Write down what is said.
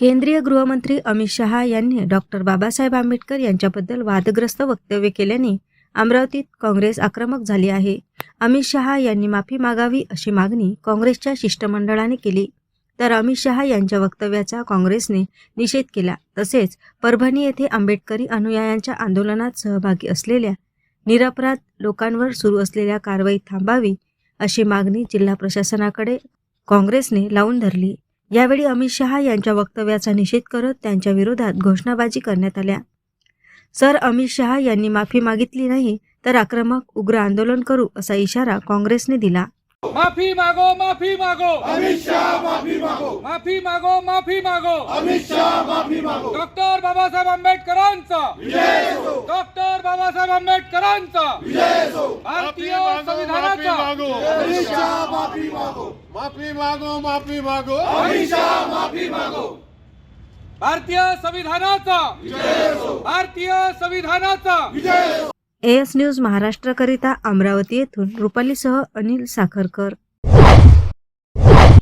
केंद्रीय गृहमंत्री अमित शहा यांनी डॉक्टर बाबासाहेब आंबेडकर यांच्याबद्दल वादग्रस्त वक्तव्य केल्याने अमरावतीत काँग्रेस आक्रमक झाली आहे. अमित शहा यांनी माफी मागावी अशी मागणी काँग्रेसच्या शिष्टमंडळाने केली. तर अमित शहा यांच्या वक्तव्याचा काँग्रेसने निषेध केला. तसेच परभणी येथे आंबेडकरी अनुयायांच्या आंदोलनात सहभागी असलेल्या निरपराध लोकांवर सुरू असलेल्या कारवाई थांबावी अशी मागणी जिल्हा प्रशासनाकडे काँग्रेसने लावून धरली. यावेळी अमित शहा यांच्या वक्तव्याचा निषेध करत त्यांच्या विरोधात घोषणाबाजी करण्यात आल्या. सर अमित शहा यांनी माफी मागितली नाही तर आक्रमक उग्र आंदोलन करू असा इशारा काँग्रेसने दिला. माफी मागो माफी मागो. अमित शाह माफी मागो. माफी मागो माफी मागो. अमित शाह माफी मागो. डॉक्टर बाबासाहेब आंबेडकरांचा. विजय असो. डॉक्टर बाबासाहेब आंबेडकरांचा. विजय असो. भारतीय संविधानाचा माफी मागो. माफी मागो माफी मागो. माफी मागो. भारतीय संविधानाचा. भारतीय संविधानाचा. विजय असो एएस न्यूज महाराष्ट्रकरिता अमरावती येथून रुपालीसह अनिल साखरकर.